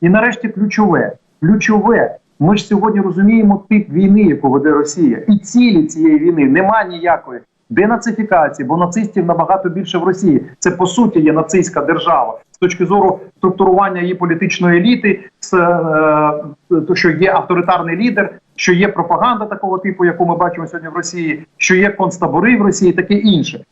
І нарешті ключове, ключове. Ми ж сьогодні розуміємо тип війни, яку веде Росія, і цілі цієї війни нема ніякої денацифікації, бо нацистів набагато більше в Росії. Це по суті є нацистська держава з точки зору структурування її політичної еліти, з, е, то, що є авторитарний лідер, що є пропаганда такого типу, яку ми бачимо сьогодні в Росії, що є концтабори в Росії, таке інше.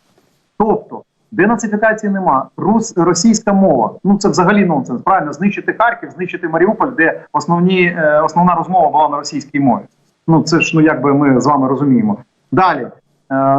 Тобто денацифікації нема. Рус, російська мова. Ну це взагалі нонсенс. Правильно, знищити Харків, знищити Маріуполь, де основні, е, основна розмова була на російській мові. Ну це ж ну якби ми з вами розуміємо. Далі е,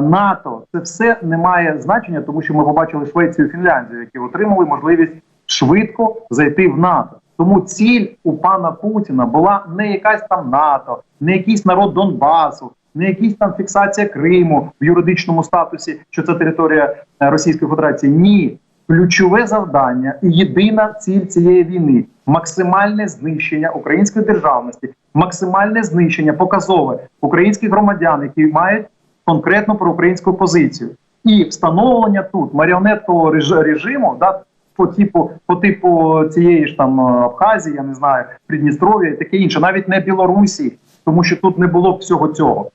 НАТО це все не має значення, тому що ми побачили Швецію і Фінляндію, які отримали можливість швидко зайти в НАТО. Тому ціль у пана Путіна була не якась там НАТО, не якийсь народ Донбасу, не якась там фіксація Криму в юридичному статусі, що це територія е, Російської Федерації. Ні, ключове завдання і єдина ціль цієї війни максимальне знищення української державності, максимальне знищення показове українських громадян, які мають конкретно проукраїнську позицію, і встановлення тут маріонеткового реж- режиму, да, по типу, по типу цієї ж там е, Абхазії, я не знаю, Придністров'я і таке інше, навіть не Білорусі, тому що тут не було всього цього.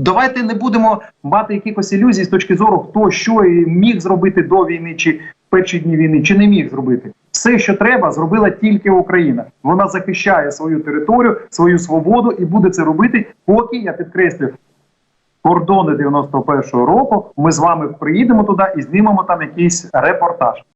Давайте не будемо мати якихось ілюзій з точки зору, хто що і міг зробити до війни, чи перші дні війни, чи не міг зробити. Все, що треба, зробила тільки Україна. Вона захищає свою територію, свою свободу і буде це робити, поки я підкреслюю. Кордони 91-го року ми з вами приїдемо туди і знімемо там якийсь репортаж.